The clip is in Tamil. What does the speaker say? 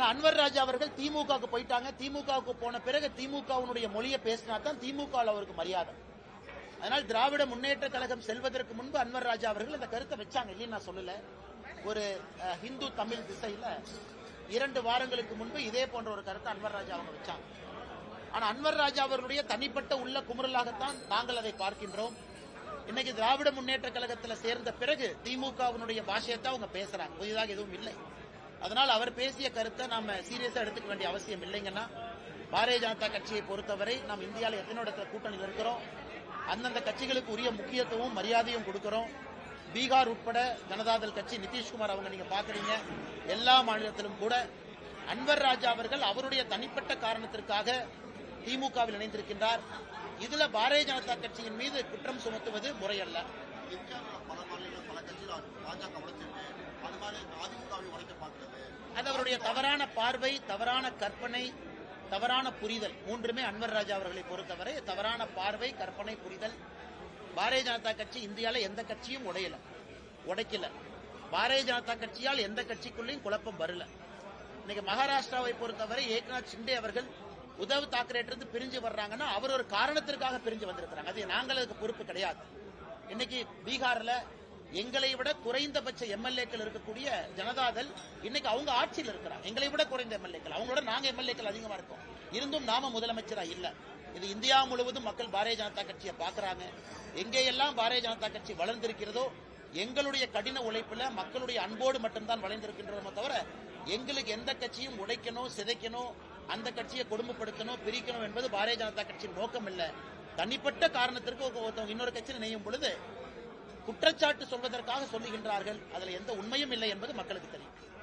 ஆனா அன்வர் ராஜா அவர்கள் திமுகவுக்கு போயிட்டாங்க. திமுகவுக்கு போன பிறகு திமுகவினுடைய மொழியை பேசினா தான் திமுக அவருக்கு மரியாதை. அதனால் திராவிட முன்னேற்ற கழகம் செல்வதற்கு முன்பு அன்வர் ராஜா அவர்கள் இந்த கருத்தை வச்சாங்க. இல்லைன்னு நான் சொல்லல. ஒரு அஹ், ஹிந்து தமிழ் திசையில இரண்டு வாரங்களுக்கு முன்பு இதே போன்ற ஒரு கருத்தை அன்வர் ராஜா அவங்க வச்சாங்க. ஆனா அன்வர் ராஜா அவர்களுடைய தனிப்பட்ட உள்ள குமுறலாகத்தான் நாங்கள் அதை பார்க்கின்றோம். இன்னைக்கு திராவிட முன்னேற்ற கழகத்துல சேர்ந்த பிறகு திமுகவினுடைய பாஷையத்தை அவங்க பேசுறாங்க. புதிதாக எதுவும் இல்லை. அதனால் அவர் பேசிய கருத்தை நாம சீரியஸா எடுத்துக்க வேண்டிய அவசியம் இல்லைங்கன்னா பாரதிய ஜனதா கட்சியை பொறுத்தவரை நாம் இந்தியாவில் எத்தனை இடத்துல கூட்டணியில் இருக்கிறோம். அந்தந்த கட்சிகளுக்கு உரிய முக்கியத்துவம் மரியாதையும் கொடுக்கிறோம். பீகார் உட்பட ஜனதாதள் கட்சி நிதிஷ்குமார் அவங்க நீங்க பாக்குறீங்க எல்லா மாநிலத்திலும் கூட அன்வர் ராஜா அவர்கள் அவருடைய தனிப்பட்ட காரணத்திற்காக திமுகவில் இணைந்திருக்கின்றார். இதுல பாரதிய ஜனதா கட்சியின் மீது குற்றம் சுமத்துவது முறையல்ல. அது அவருடைய தவறான பார்வை தவறான கற்பனை தவறான புரிதல் மூன்றுமே அன்வர் ராஜா அவர்களை பொறுத்தவரை தவறான பார்வை கற்பனை புரிதல். பாரதிய ஜனதா கட்சி இந்தியால எந்த கட்சியும் உடையல உடைக்கல. பாரதிய ஜனதா கட்சியால் எந்த கட்சிக்குள்ளேயும் குழப்பம் வரல. இன்னைக்கு மகாராஷ்டிராவை பொறுத்தவரை ஏக்நாத் ஷிண்டே அவர்கள் உத்தவ் தாக்கரே இருந்து பிரிஞ்சு வர்றாங்கன்னா அவர் ஒரு காரணத்திற்காக பிரிஞ்சு வந்திருக்கிறாங்க. அது நாங்கள் அதுக்கு பொறுப்பு கிடையாது. இன்னைக்கு பீகார்ல எங்களை விட குறைந்தபட்ச எம்எல்ஏக்கள் இருக்கக்கூடிய ஜனதாதள் இன்னைக்கு அவங்க ஆட்சியில் இருக்கிறாங்க. எங்களை விட குறைந்த எம்எல்ஏக்கள். அவங்களோட நாங்க எம்எல்ஏக்கள் அதிகமா இருக்கோம். இருந்தும் நாம முதலமைச்சரா இல்ல. இது இந்தியா முழுவதும் மக்கள் பாரதிய ஜனதா கட்சியை பாக்குறாங்க. எங்கேயெல்லாம் பாரதிய ஜனதா கட்சி வளர்ந்திருக்கிறதோ எங்களுடைய கடின உழைப்புல மக்களுடைய அன்போடு மட்டும்தான் வளைந்திருக்கின்றோமே தவிர எங்களுக்கு எந்த கட்சியும் உடைக்கணும் சிதைக்கணும் அந்த கட்சியை கொடுமைப்படுத்தணும் பிரிக்கணும் என்பது பாரதிய ஜனதா கட்சியின் நோக்கம் இல்ல. தனிப்பட்ட காரணத்திற்கு ஒருத்தவங்க இன்னொரு கட்சியில் நெய்யும் பொழுது குற்றச்சாட்டு சொல்வதற்காக சொல்லுகின்றார்கள். அதில் எந்த உண்மையும் இல்லை என்பது மக்களுக்கு தெரியும்.